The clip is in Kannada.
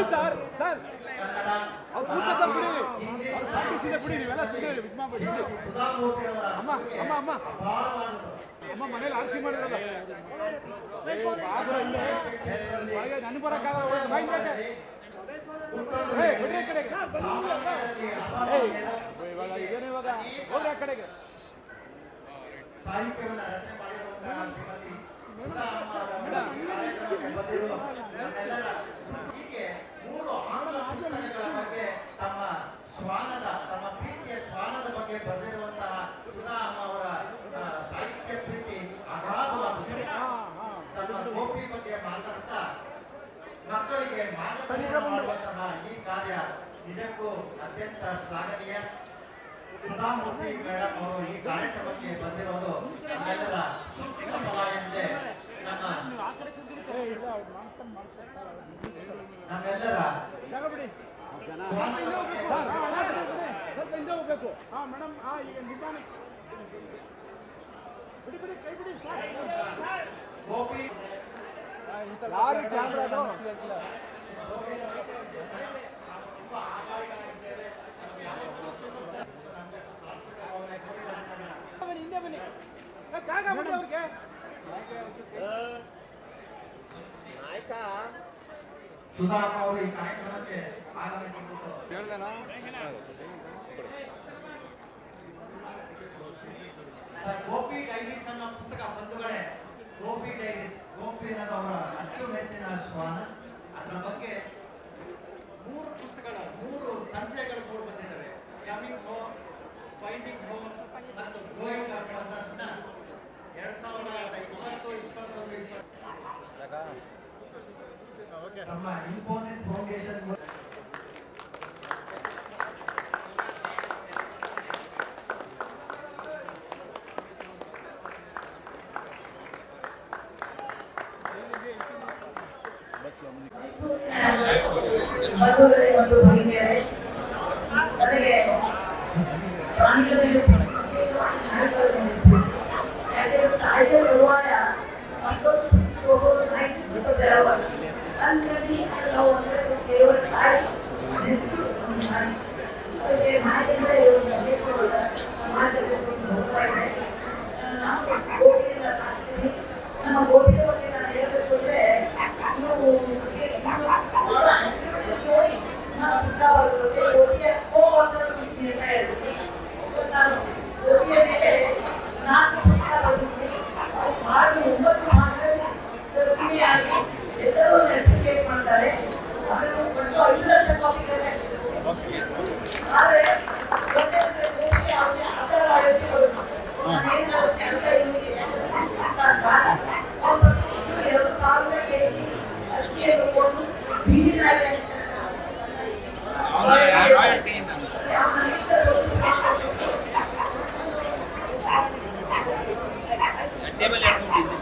ಬಿಡಿ ಸರ್ ಸರ್ ಕನ್ನಡ ಅವ್ರು ಕೂತಂತ ಬಿಡಿ ಅವ್ರು ಸಾಕಿಸಿದೆ ಬಿಡಿ ನೀವೆಲ್ಲ ಸುಮ್ಮನೆ ಇದು ಮಾಡ್ಬೇಡಿ ಬಿಡಿ. ಸುಧಾಮೂರ್ತಿ ಅವರ ಅಮ್ಮ ಅಮ್ಮ ಅಮ್ಮ ಅಪಾರವಾದದ್ದು ಅಮ್ಮ ಮನೇಲಿ ಆರತಿ ಮಾಡಿದ್ರಲ್ಲ ಏ, ಬಾಗ್ರ ಇಲ್ಲೇ. ಒಳಗೆ ನನಗೆ ಬರೋಕ್ಕಾಗಲ್ಲ ಒಳಗೆ ಬಾಯಿ ಬೇಕೆ ಏ ಬಿಡಿ ಆ ಕಡೆಗೆ ಏಯ್, ಇವಾಗ ಇದೇನು ಇವಾಗ ಹೋಗ್ರಿ ಆ ಕಡೆಗೆ ಸಾಹಿತ್ಯವನ್ನು ರಚನೆ ಮಾಡಿರುವಂತಹ ಶ್ರೀಮತಿ ಸುಧಾ ಅಮ್ಮ ಅವರ ಈ ಕಾರ್ಯಕ್ರಮಕ್ಕೆ ಬಂದಿರುವ ನಮ್ಮೆಲ್ಲರ ಈ ಕಾರ್ಯ ನಿಜಕ್ಕೂ ಅತ್ಯಂತ ಶ್ಲಾಘನೀಯ ಸುಧಾಮೂರ್ತಿ ಮೇಡಮ್ ಅವರು ಈ ಕಾರ್ಯಕ್ರಮಕ್ಕೆ ಬಂದಿರೋದು ನಮ್ಮೆಲ್ಲರ ಸುಪ್ತಿಕ ಫಲ ಎಂದೇ ನಮ್ಮ ನಮ್ಮೆಲ್ಲರ. ಸ್ವಲ್ಪ ಹಿಂದೆ ಹೋಗ್ಬೇಕು ಹಾ ಮೇಡಮ್ ಹಾ ಈಗ ನಿಧಾನ ಬಿಡಿ ಬಿಡಿ ಕೈ ಬಿಡಿ ಸರ್ ಗೋಪಿ ಯಾರು ಕ್ಯಾಮ್ರಾ ಹಿಂದೆ ಬನ್ನಿ ಅವರು ಈ ಕಾರ್ಯಕ್ರಮಕ್ಕೆ ಆಗಮಿಸಿದ್ದು ಗೋಪಿ ಡೈರೀಸ್ ಅನ್ನೋ ಪುಸ್ತಕ ಬಂಧುಗಳೇ. ಗೋಪಿ ಡೈರೀಸ್, ಗೋಪಿ ಅನ್ನೋದು ಅವರ ಅಚ್ಚುಮೆಚ್ಚಿನ ಶ್ವಾನ. ಅದರ ಬಗ್ಗೆ ಮೂರು ಪುಸ್ತಕಗಳ ಮೂರು ಸಂಚಯಗಳು ಮೂರು ಬಂದಿದ್ದಾವೆ. ಕಮಿಂಗ್ ಹೋಮ್ ಫೈಂಡಿಂಗ್ ಹೋಮ್ ಮತ್ತು ಗೋಯಿಂಗ್ ಅನ್ನೋದನ್ನ ಎರಡ್ ಸಾವಿರದ ಇಪ್ಪತ್ತು ಇಪ್ಪತ್ತೊಂದು ಇಪ್ಪತ್ತು. ನಮ್ಮ ಇನ್ಫೋಸಿಸ್ ಫೌಂಡೇಶನ್ ಅನ್ಕಂಡೀಷನಲ್ ಲವ್ ಅಂದರೆ ಕೇವಲ ತಾಯಿ ನೆನಪು ತರ್ಜುಮೆಯಾಗಿ ಎಲ್ಲರೂ ಅಪ್ರಿಷಿಯೇಟ್ ಮಾಡ್ತಾರೆ ಅದು ಒಟ್ಟು ಐದು ಲಕ್ಷ ಕಾಪಿ ಆದರೆ ಗೊತ್ತಿರುತ್ತೆ ಗೋಪಿ ಅವರಿಗೆ ಅದರ ಆಯೋಗ್ಯಗಳು ನಾನೇನು ಮಾಡುತ್ತೆ ಅಂತ ಇವನಿಗೆ ಅವನು ಎರಡು ಸಾವಿರ ಕೆ ಜಿ ಅಕ್ಕಿಯನ್ನು ಕೊಂಡು ಬೀದಿನಾಗಿ ಟೇಬಲ್ ಹಾಕ್ಬಿಟ್ಟಿದ್ದೆ